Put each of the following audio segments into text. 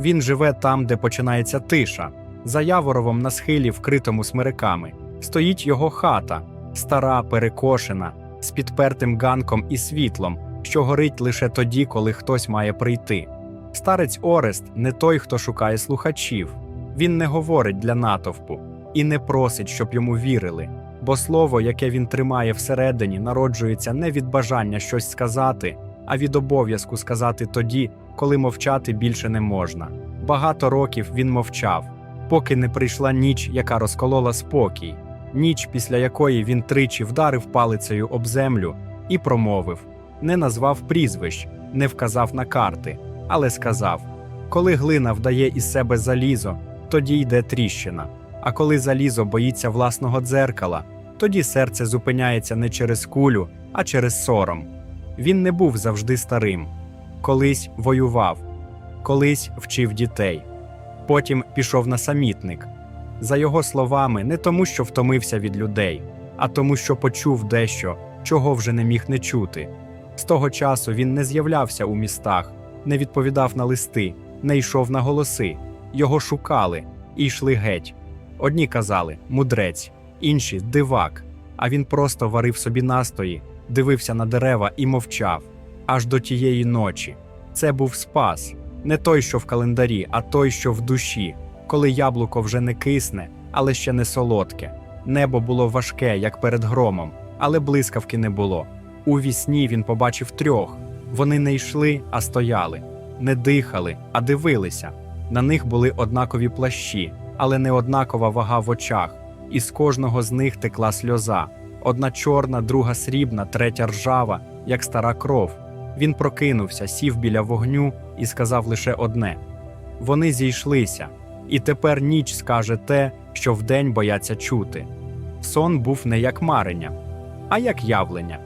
Він живе там, де починається тиша. За яворовом на схилі, вкритому смириками, стоїть його хата, стара, перекошена, з підпертим ганком і світлом, що горить лише тоді, коли хтось має прийти. Старець Орест не той, хто шукає слухачів. Він не говорить для натовпу і не просить, щоб йому вірили, бо слово, яке він тримає всередині, народжується не від бажання щось сказати, а від обов'язку сказати тоді, коли мовчати більше не можна. Багато років він мовчав, поки не прийшла ніч, яка розколола спокій, ніч, після якої він тричі вдарив палицею об землю і промовив, не назвав прізвищ, не вказав на карти, але сказав: коли глина вдає із себе залізо, тоді йде тріщина. А коли залізо боїться власного дзеркала, тоді серце зупиняється не через кулю, а через сором. Він не був завжди старим. Колись воював, колись вчив дітей. Потім пішов на самітник. За його словами, не тому, що втомився від людей, а тому, що почув дещо, чого вже не міг не чути. З того часу він не з'являвся у містах, не відповідав на листи, не йшов на голоси. Його шукали і йшли геть. Одні казали мудрець, інші дивак. А він просто варив собі настої, дивився на дерева і мовчав аж до тієї ночі. Це був спас, не той, що в календарі, а той, що в душі, коли яблуко вже не кисне, але ще не солодке. Небо було важке, як перед громом, але блискавки не було. У вісні він побачив трьох. Вони не йшли, а стояли, не дихали, а дивилися. На них були однакові плащі, але не однакова вага в очах, і з кожного з них текла сльоза. Одна чорна, друга срібна, третя ржава, як стара кров. Він прокинувся, сів біля вогню і сказав лише одне: вони зійшлися, і тепер ніч скаже те, що вдень бояться чути. Сон був не як марення, а як явлення.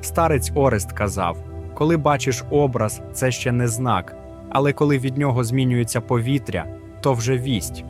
Старець Орест казав: коли бачиш образ, це ще не знак, але коли від нього змінюється повітря, то вже вість.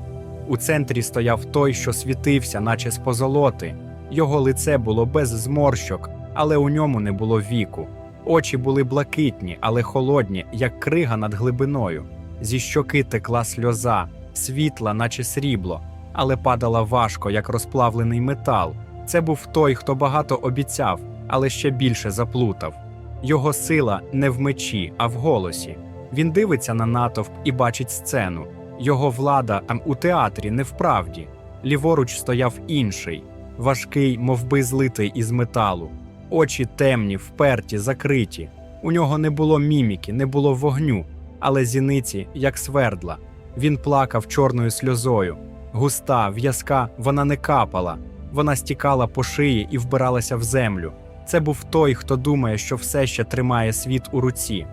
У центрі стояв той, що світився, наче з позолоти. Його лице було без зморщок, але у ньому не було віку. Очі були блакитні, але холодні, як крига над глибиною. Зі щоки текла сльоза, світла, наче срібло, але падала важко, як розплавлений метал. Це був той, хто багато обіцяв, але ще більше заплутав. Його сила не в мечі, а в голосі. Він дивиться на натовп і бачить сцену. Його влада ам у театрі не в правді. Ліворуч стояв інший, важкий, мовби злитий із металу. Очі темні, вперті, закриті. У нього не було міміки, не було вогню, але зіниці, як свердла. Він плакав чорною сльозою. Густа, в'язка, вона не капала. Вона стікала по шиї і вбиралася в землю. Це був той, хто думає, що все ще тримає світ у руці.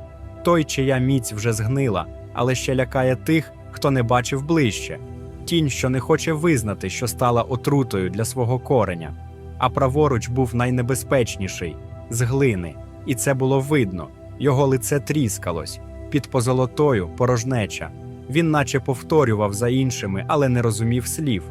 Той, чия міць вже згнила, але ще лякає тих, хто не бачив ближче. Тінь, що не хоче визнати, що стала отрутою для свого кореня. А праворуч був найнебезпечніший з глини, і це було видно. Його лице тріскалось, під позолотою порожнеча. Він наче повторював за іншими, але не розумів слів.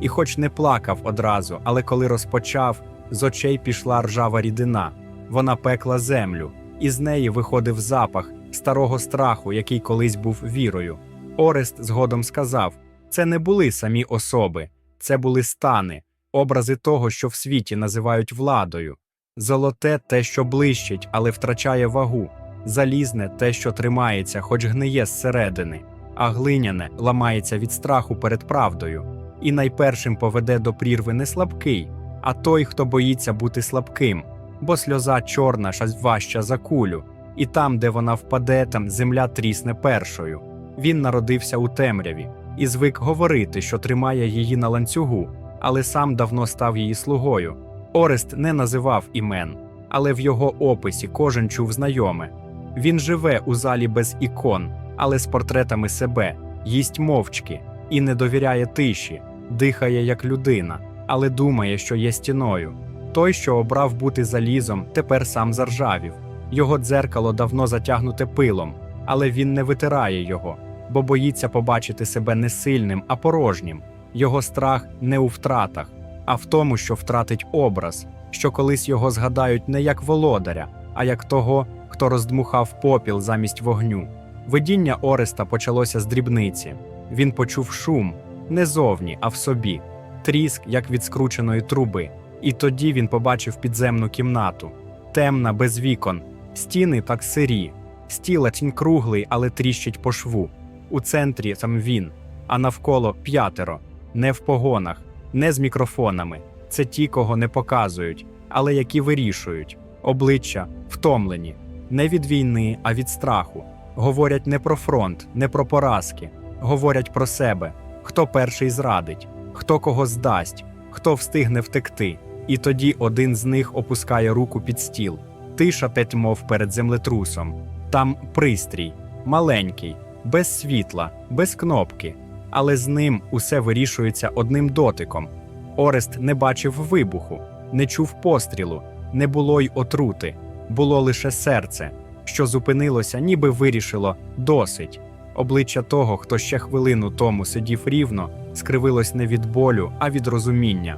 І, хоч не плакав одразу, але коли розпочав, з очей пішла ржава рідина. Вона пекла землю, і з неї виходив запах старого страху, який колись був вірою. Орест згодом сказав: це не були самі особи, це були стани, образи того, що в світі називають владою. Золоте те, що блищить, але втрачає вагу, залізне те, що тримається, хоч гниє зсередини, а глиняне ламається від страху перед правдою. І найпершим поведе до прірви не слабкий, а той, хто боїться бути слабким, бо сльоза чорна ж важча за кулю, і там, де вона впаде, там земля трісне першою. Він народився у темряві і звик говорити, що тримає її на ланцюгу, але сам давно став її слугою. Орест не називав імен, але в його описі кожен чув знайоме. Він живе у залі без ікон, але з портретами себе, їсть мовчки і не довіряє тиші, дихає як людина, але думає, що є стіною. Той, що обрав бути залізом, тепер сам заржавів. Його дзеркало давно затягнуте пилом, але він не витирає його, бо боїться побачити себе не сильним, а порожнім. Його страх не у втратах, а в тому, що втратить образ, що колись його згадають не як володаря, а як того, хто роздмухав попіл замість вогню. Видіння Ореста почалося з дрібниці. Він почув шум не зовні, а в собі, тріск, як від скрученої труби. І тоді він побачив підземну кімнату, темна, без вікон, стіни так сирі, стіла тінь круглий, але тріщить по шву. У центрі сам він, а навколо п'ятеро, не в погонах, не з мікрофонами. Це ті, кого не показують, але які вирішують. Обличчя втомлені, не від війни, а від страху. Говорять не про фронт, не про поразки, говорять про себе, хто перший зрадить, хто кого здасть, хто встигне втекти. І тоді один з них опускає руку під стіл. Тиша теть мов перед землетрусом. Там пристрій, маленький, без світла, без кнопки, але з ним усе вирішується одним дотиком. Орест не бачив вибуху, не чув пострілу, не було й отрути, було лише серце, що зупинилося, ніби вирішило досить. Обличчя того, хто ще хвилину тому сидів рівно, скривилось не від болю, а від розуміння.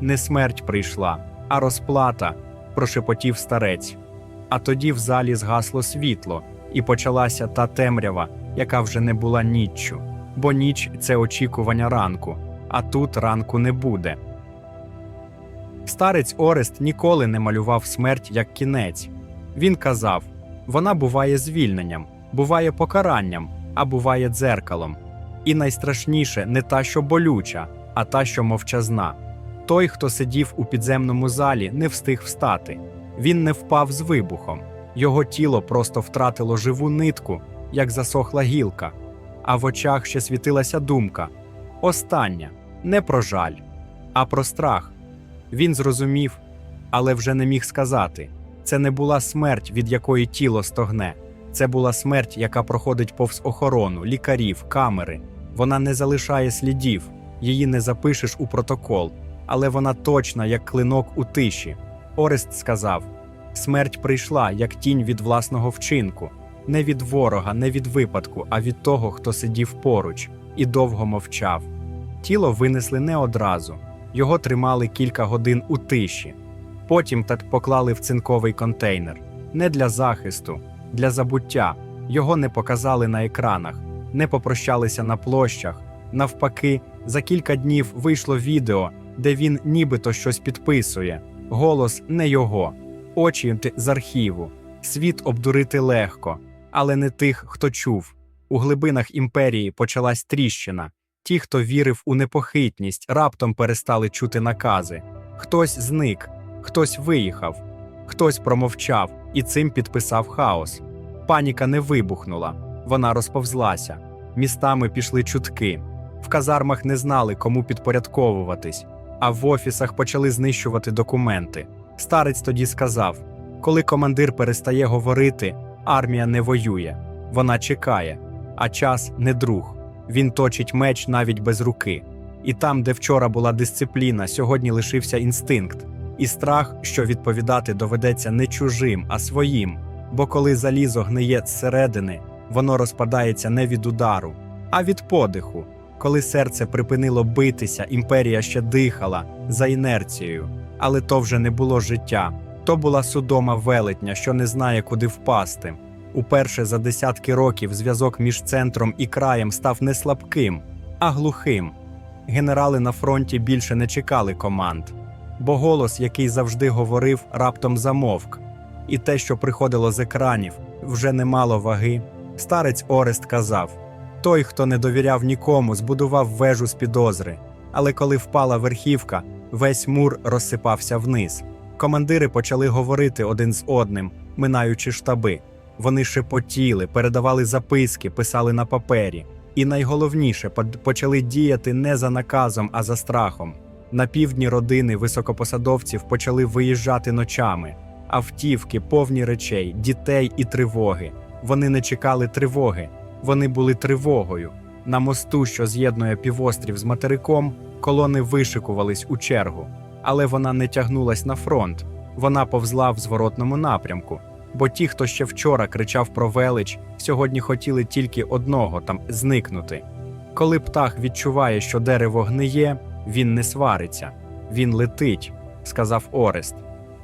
Не смерть прийшла, а розплата, прошепотів старець. А тоді в залі згасло світло, і почалася та темрява, яка вже не була ніччю, бо ніч це очікування ранку, а тут ранку не буде. Старець Орест ніколи не малював смерть як кінець. Він казав: вона буває звільненням, буває покаранням, а буває дзеркалом. І найстрашніше не та, що болюча, а та, що мовчазна. Той, хто сидів у підземному залі, не встиг встати. Він не впав з вибухом. Його тіло просто втратило живу нитку, як засохла гілка, а в очах ще світилася думка остання, не про жаль, а про страх. Він зрозумів, але вже не міг сказати. Це не була смерть, від якої тіло стогне. Це була смерть, яка проходить повз охорону, лікарів, камери. Вона не залишає слідів, її не запишеш у протокол, але вона точна, як клинок у тиші. Орест сказав: смерть прийшла, як тінь від власного вчинку, не від ворога, не від випадку, а від того, хто сидів поруч і довго мовчав. Тіло винесли не одразу, його тримали кілька годин у тиші. Потім так поклали в цинковий контейнер не для захисту, для забуття. Його не показали на екранах, не попрощалися на площах. Навпаки, за кілька днів вийшло відео, де він нібито щось підписує. Голос не його, очі з архіву. Світ обдурити легко, але не тих, хто чув. У глибинах імперії почалась тріщина. Ті, хто вірив у непохитність, раптом перестали чути накази. Хтось зник, хтось виїхав, хтось промовчав і цим підписав хаос. Паніка не вибухнула, вона розповзлася. Містами пішли чутки. В казармах не знали, кому підпорядковуватись, а в офісах почали знищувати документи. Старець тоді сказав: коли командир перестає говорити, армія не воює, вона чекає, а час не друг. Він точить меч навіть без руки. І там, де вчора була дисципліна, сьогодні лишився інстинкт і страх, що відповідати доведеться не чужим, а своїм. Бо коли залізо гниє зсередини, воно розпадається не від удару, а від подиху. Коли серце припинило битися, імперія ще дихала за інерцією, але то вже не було життя. То була судома велетня, що не знає, куди впасти. Уперше за десятки років зв'язок між центром і краєм став не слабким, а глухим. Генерали на фронті більше не чекали команд, бо голос, який завжди говорив, раптом замовк, і те, що приходило з екранів, вже не мало ваги. Старець Орест казав: той, хто не довіряв нікому, збудував вежу з підозри. Але коли впала верхівка, весь мур розсипався вниз. Командири почали говорити один з одним, минаючи штаби. Вони шепотіли, передавали записки, писали на папері. І найголовніше почали діяти не за наказом, а за страхом. На півдні родини високопосадовців почали виїжджати ночами, автівки повні речей, дітей і тривоги. Вони не чекали тривоги, вони були тривогою. На мосту, що з'єднує півострів з материком, колони вишикувались у чергу, але вона не тягнулась на фронт. Вона повзла в зворотному напрямку. Бо ті, хто ще вчора кричав про велич, сьогодні хотіли тільки одного там зникнути. Коли птах відчуває, що дерево гниє, він не свариться, він летить, сказав Орест.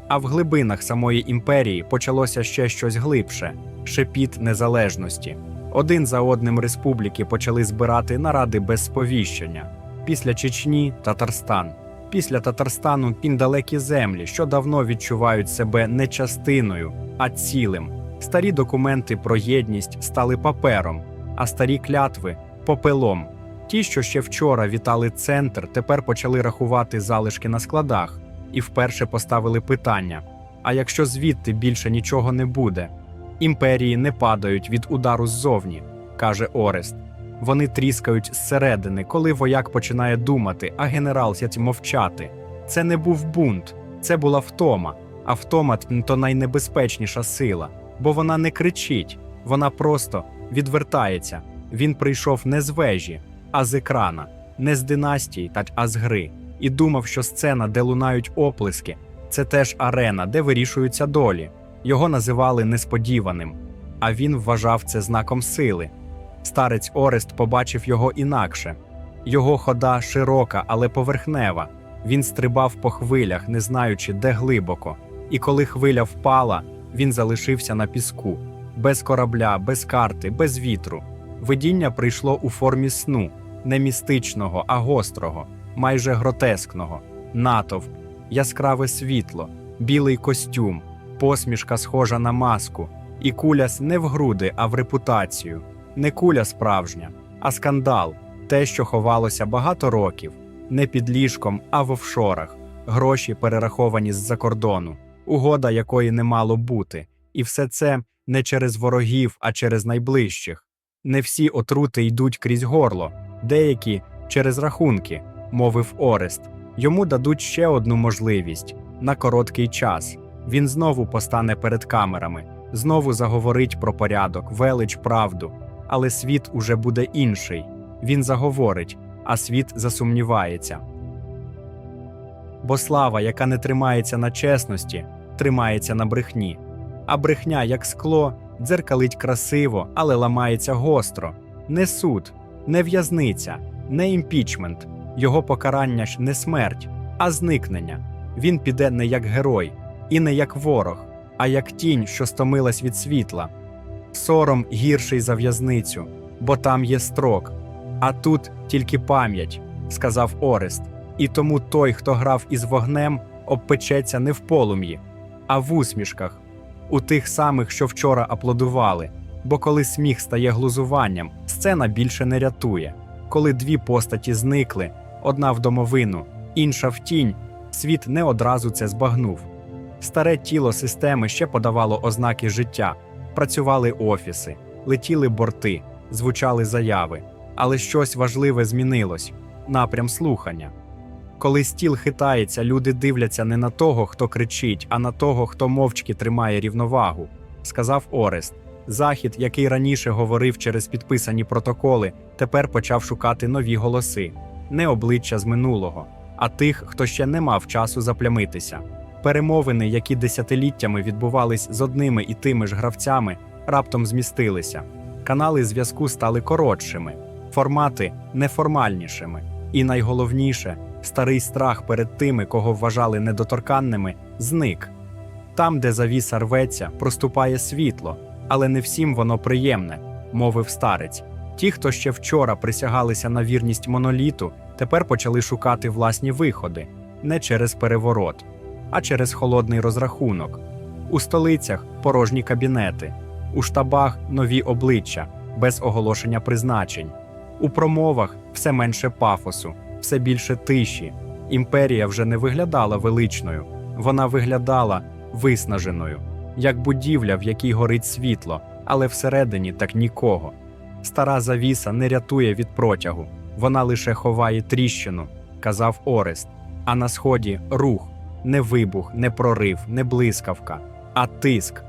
А в глибинах самої імперії почалося ще щось глибше шепіт незалежності. Один за одним республіки почали збирати наради без сповіщення. Після Чечні Татарстан. Після Татарстану піндалекі землі, що давно відчувають себе не частиною, а цілим. Старі документи про єдність стали папером, а старі клятви попелом. Ті, що ще вчора вітали центр, тепер почали рахувати залишки на складах і вперше поставили питання: а якщо звідти більше нічого не буде? Імперії не падають від удару ззовні, каже Орест. Вони тріскають зсередини, коли вояк починає думати, а генерал сядь мовчати. Це не був бунт, це була втома. А втома то найнебезпечніша сила, бо вона не кричить, вона просто відвертається. Він прийшов не з вежі, а з екрана, не з династії, а з гри, і думав, що сцена, де лунають оплески, це теж арена, де вирішуються долі. Його називали несподіваним, а він вважав це знаком сили. Старець Орест побачив його інакше. Його хода широка, але поверхнева. Він стрибав по хвилях, не знаючи, де глибоко. І коли хвиля впала, він залишився на піску, без корабля, без карти, без вітру. Видіння прийшло у формі сну, не містичного, а гострого, майже гротескного, натовп, яскраве світло, білий костюм, посмішка схожа на маску, і куляс не в груди, а в репутацію. Не куля справжня, а скандал, те, що ховалося багато років, не під ліжком, а в офшорах, гроші перераховані з-за кордону, угода якої не мало бути, і все це не через ворогів, а через найближчих. Не всі отрути йдуть крізь горло, деякі через рахунки, мовив Орест. Йому дадуть ще одну можливість на короткий час. Він знову постане перед камерами, знову заговорить про порядок, велич, правду. Але світ уже буде інший. Він заговорить, а світ засумнівається. Бо слава, яка не тримається на чесності, тримається на брехні. А брехня, як скло, дзеркалить красиво, але ламається гостро. Не суд, не в'язниця, не імпічмент. Його покарання ж не смерть, а зникнення. Він піде не як герой, і не як ворог, а як тінь, що стомилась від світла. Сором гірший за в'язницю, бо там є строк. А тут тільки пам'ять, сказав Орест. І тому той, хто грав із вогнем, обпечеться не в полум'ї, а в усмішках, у тих самих, що вчора аплодували. Бо коли сміх стає глузуванням, сцена більше не рятує. Коли дві постаті зникли, одна в домовину, інша в тінь, світ не одразу це збагнув. Старе тіло системи ще подавало ознаки життя, працювали офіси, летіли борти, звучали заяви, але щось важливе змінилось напрям слухання. Коли стіл хитається, люди дивляться не на того, хто кричить, а на того, хто мовчки тримає рівновагу, сказав Орест. Захід, який раніше говорив через підписані протоколи, тепер почав шукати нові голоси, не обличчя з минулого, а тих, хто ще не мав часу заплямитися. Перемовини, які десятиліттями відбувались з одними і тими ж гравцями, раптом змістилися. Канали зв'язку стали коротшими, формати неформальнішими. І найголовніше, старий страх перед тими, кого вважали недоторканними, зник. Там, де завіса рветься, проступає світло, але не всім воно приємне, мовив старець. Ті, хто ще вчора присягалися на вірність моноліту, тепер почали шукати власні виходи не через переворот, а через холодний розрахунок. У столицях порожні кабінети, у штабах нові обличчя, без оголошення призначень. У промовах все менше пафосу, все більше тиші. Імперія вже не виглядала величною, вона виглядала виснаженою, як будівля, в якій горить світло, але всередині так нікого. Стара завіса не рятує від протягу, вона лише ховає тріщину, казав Орест. А на сході рух, не вибух, не прорив, не блискавка, а тиск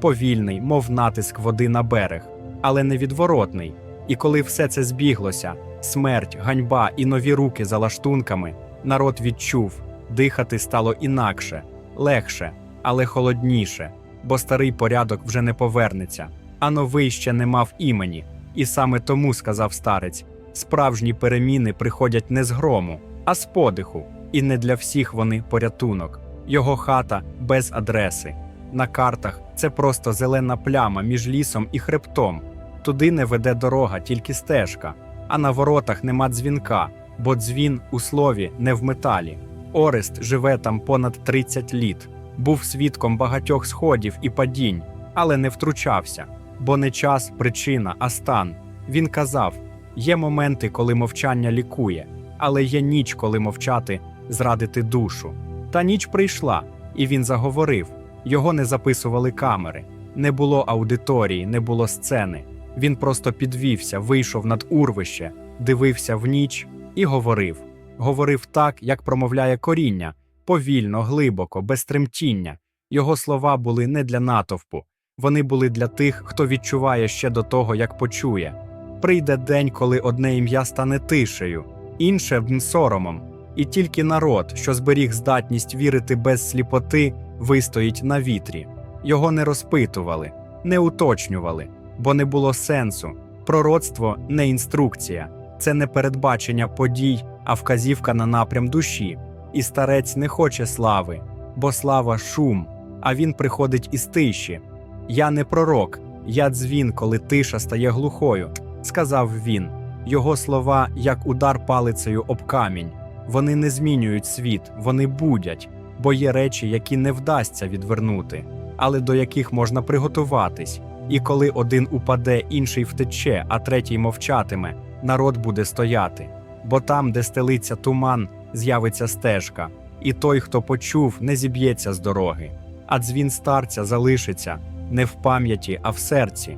повільний, мов натиск води на берег, але невідворотний. І коли все це збіглося смерть, ганьба і нові руки за лаштунками, народ відчув, дихати стало інакше, легше, але холодніше, бо старий порядок вже не повернеться, а новий ще не мав імені. І саме тому, сказав старець, справжні переміни приходять не з грому, а з подиху, і не для всіх вони порятунок. Його хата без адреси. На картах це просто зелена пляма між лісом і хребтом. Туди не веде дорога, тільки стежка, а на воротах нема дзвінка, бо дзвін у слові не в металі. Орест живе там понад 30 літ, був свідком багатьох сходів і падінь, але не втручався, бо не час, причина, а стан. Він казав: є моменти, коли мовчання лікує, але є ніч, коли мовчати, зрадити душу. Та ніч прийшла, і він заговорив. Його не записували камери, не було аудиторії, не було сцени. Він просто підвівся, вийшов над урвище, дивився в ніч і говорив. Говорив так, як промовляє коріння, повільно, глибоко, без тремтіння. Його слова були не для натовпу, вони були для тих, хто відчуває ще до того, як почує. Прийде день, коли одне ім'я стане тишею, інше соромом, і тільки народ, що зберіг здатність вірити без сліпоти, вистоїть на вітрі. Його не розпитували, не уточнювали, бо не було сенсу. Пророцтво не інструкція, це не передбачення подій, а вказівка на напрям душі. І старець не хоче слави, бо слава шум, а він приходить із тиші. Я не пророк, я дзвін, коли тиша стає глухою, сказав він. Його слова, як удар палицею об камінь. Вони не змінюють світ, вони будять, бо є речі, які не вдасться відвернути, але до яких можна приготуватись. І коли один упаде, інший втече, а третій мовчатиме, народ буде стояти. Бо там, де стелиться туман, з'явиться стежка, і той, хто почув, не зіб'ється з дороги. А дзвін старця залишиться не в пам'яті, а в серці.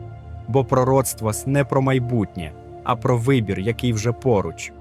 Бо пророцтво не про майбутнє, а про вибір, який вже поруч.